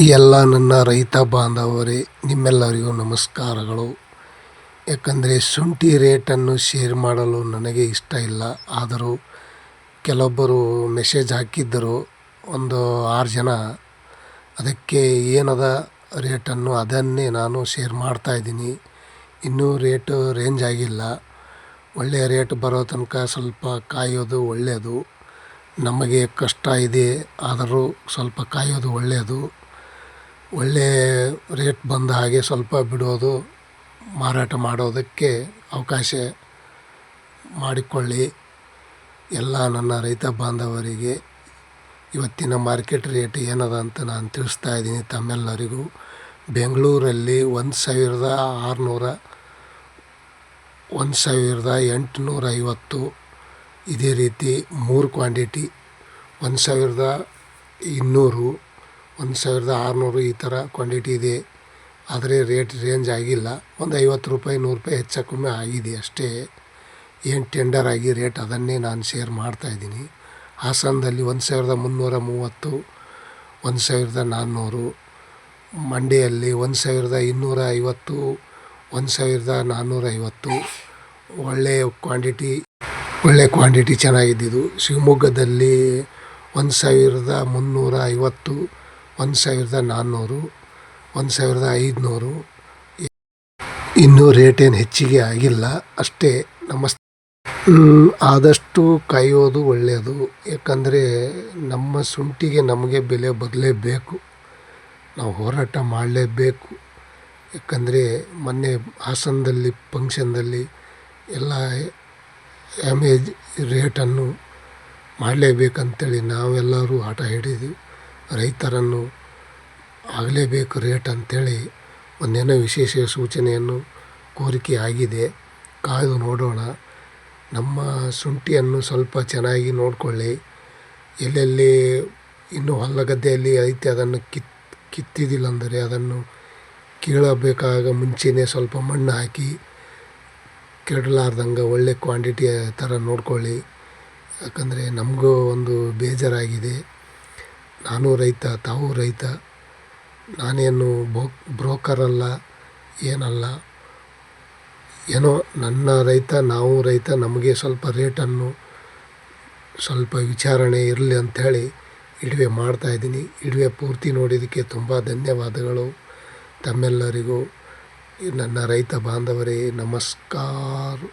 ಎಲ್ಲ ನನ್ನ ರೈತ ಬಾಂಧವರೇ, ನಿಮ್ಮೆಲ್ಲರಿಗೂ ನಮಸ್ಕಾರಗಳು. ಯಾಕಂದರೆ ಶುಂಠಿ ರೇಟನ್ನು ಶೇರ್ ಮಾಡಲು ನನಗೆ ಇಷ್ಟ ಇಲ್ಲ. ಆದರೂ ಕೆಲವೊಬ್ಬರು ಮೆಸೇಜ್ ಹಾಕಿದ್ದರು, ಒಂದು ಆರು ಜನ, ಅದಕ್ಕೆ ಏನದ ರೇಟನ್ನು ಅದನ್ನೇ ನಾನು ಶೇರ್ ಮಾಡ್ತಾಯಿದ್ದೀನಿ ಇನ್ನೂ ರೇಟು ರೇಂಜ್ ಆಗಿಲ್ಲ. ಒಳ್ಳೆಯ ರೇಟ್ ಬರೋ ತನಕ ಸ್ವಲ್ಪ ಕಾಯೋದು ಒಳ್ಳೆಯದು. ನಮಗೆ ಕಷ್ಟ ಇದೆ, ಆದರೂ ಸ್ವಲ್ಪ ಕಾಯೋದು ಒಳ್ಳೆಯದು. ಒಳ್ಳೆಯ ರೇಟ್ ಬಂದ ಹಾಗೆ ಸ್ವಲ್ಪ ಬಿಡೋದು, ಮಾರಾಟ ಮಾಡೋದಕ್ಕೆ ಅವಕಾಶ ಮಾಡಿಕೊಳ್ಳಿ. ಎಲ್ಲ ನನ್ನ ರೈತ ಬಾಂಧವರಿಗೆ ಇವತ್ತಿನ ಮಾರ್ಕೆಟ್ ರೇಟ್ ಏನದ ಅಂತ ನಾನು ತಿಳಿಸ್ತಾ ಇದ್ದೀನಿ ತಮ್ಮೆಲ್ಲರಿಗೂ. ಬೆಂಗಳೂರಲ್ಲಿ ಒಂದು ಸಾವಿರದ ಆರುನೂರ, ಒಂದು ಸಾವಿರದ ಎಂಟುನೂರ ಐವತ್ತು. ಇದೇ ರೀತಿ ಮೂರು ಕ್ವಾಂಟಿಟಿ, ಒಂದು ಸಾವಿರದ ಇನ್ನೂರು. ಒಂದು ಸಾವಿರದ ಆರುನೂರು ಈ ಥರ ಕ್ವಾಂಟಿಟಿ ಇದೆ. ಆದರೆ ರೇಟ್ ರೇಂಜ್ ಆಗಿಲ್ಲ. ಒಂದು ಐವತ್ತು ರೂಪಾಯಿ, ನೂರು ರೂಪಾಯಿ ಹೆಚ್ಚು ಕಮ್ಮಿ ಆಗಿದೆ ಅಷ್ಟೇ. ಏನು ಟೆಂಡರ್ ಆಗಿ ರೇಟ್ ಅದನ್ನೇ ನಾನು ಶೇರ್ ಮಾಡ್ತಾಯಿದ್ದೀನಿ ಹಾಸನದಲ್ಲಿ ಒಂದು ಸಾವಿರದ ಮುನ್ನೂರ ಮೂವತ್ತು, ಒಂದು ಸಾವಿರದ ನಾನ್ನೂರು. ಮಂಡ್ಯಲ್ಲಿ ಒಂದು ಸಾವಿರದ ಇನ್ನೂರ ಐವತ್ತು, ಒಂದು ಸಾವಿರದ ನಾನ್ನೂರ ಐವತ್ತು. ಒಳ್ಳೆಯ ಕ್ವಾಂಟಿಟಿ ಒಳ್ಳೆಯ ಕ್ವಾಂಟಿಟಿ ಚೆನ್ನಾಗಿದ್ದಿದ್ದು. ಶಿವಮೊಗ್ಗದಲ್ಲಿ ಒಂದು ಸಾವಿರದ ಮುನ್ನೂರ ಐವತ್ತು ಒಂದು ಸಾವಿರದ ನಾನ್ನೂರು, ಒಂದು ಸಾವಿರದ ಐದುನೂರು. ಇನ್ನೂ ರೇಟ್ ಏನು ಹೆಚ್ಚಿಗೆ ಆಗಿಲ್ಲ, ಅಷ್ಟೇ ನಮ್ಮ ಆದಷ್ಟು ಕಾಯೋದು ಒಳ್ಳೆಯದು, ಯಾಕಂದರೆ ನಮ್ಮ ಶುಂಠಿಗೆ ನಮಗೆ ಬೆಲೆ ಬರಲೇಬೇಕು. ನಾವು ಹೋರಾಟ ಮಾಡಲೇಬೇಕು. ಯಾಕಂದರೆ ಮೊನ್ನೆ ಹಾಸನದಲ್ಲಿ ಫಂಕ್ಷನ್ದಲ್ಲಿ ಎಲ್ಲ ಆಮೇಜ್ ರೇಟನ್ನು ಮಾಡಲೇಬೇಕಂತೇಳಿ ನಾವೆಲ್ಲರೂ ಆಟ ಹಿಡಿದು ರೈತರನ್ನು ಆಗಲೇಬೇಕು ರೇಟ್ ಅಂಥೇಳಿ ಒಂದೇನೋ ವಿಶೇಷ ಸೂಚನೆಯನ್ನು ಕೋರಿಕೆ ಆಗಿದೆ. ಕಾಯ್ದು ನೋಡೋಣ. ನಮ್ಮ ಶುಂಠಿಯನ್ನು ಸ್ವಲ್ಪ ಚೆನ್ನಾಗಿ ನೋಡಿಕೊಳ್ಳಿ. ಎಲ್ಲೆಲ್ಲಿ ಇನ್ನೂ ಹೊಲ ಗದ್ದೆಯಲ್ಲಿ ಐತೆ ಅದನ್ನು ಕಿತ್ ಕಿತ್ತಿದ್ದಿಲ್ಲ ಅಂದರೆ ಅದನ್ನು ಕೀಳಬೇಕಾಗ ಮುಂಚೆಯೇ ಸ್ವಲ್ಪ ಮಣ್ಣು ಹಾಕಿ ಕೆಡಲಾರ್ದಂಗೆ ಒಳ್ಳೆ ಕ್ವಾಂಟಿಟಿ ಥರ ನೋಡ್ಕೊಳ್ಳಿ. ಯಾಕಂದರೆ ನಮಗೂ ಒಂದು ಬೇಜಾರಾಗಿದೆ. ನಾನು ರೈತ, ತಾವು ರೈತ. ನಾನೇನು ಬೋ ಬ್ರೋಕರ್ ಅಲ್ಲ ಏನಲ್ಲ. ಏನೋ ನನ್ನ ರೈತ, ನಾವು ರೈತ, ನಮಗೆ ಸ್ವಲ್ಪ ರೇಟನ್ನು ಸ್ವಲ್ಪ ವಿಚಾರಣೆ ಇರಲಿ ಅಂಥೇಳಿ ಇಡುವೆ ಮಾಡ್ತಾಯಿದ್ದೀನಿ ಇಡುವೆ ಪೂರ್ತಿ ನೋಡಿದ್ದಕ್ಕೆ ತುಂಬ ಧನ್ಯವಾದಗಳು ತಮ್ಮೆಲ್ಲರಿಗೂ. ನನ್ನ ರೈತ ಬಾಂಧವರೇ, ನಮಸ್ಕಾರ.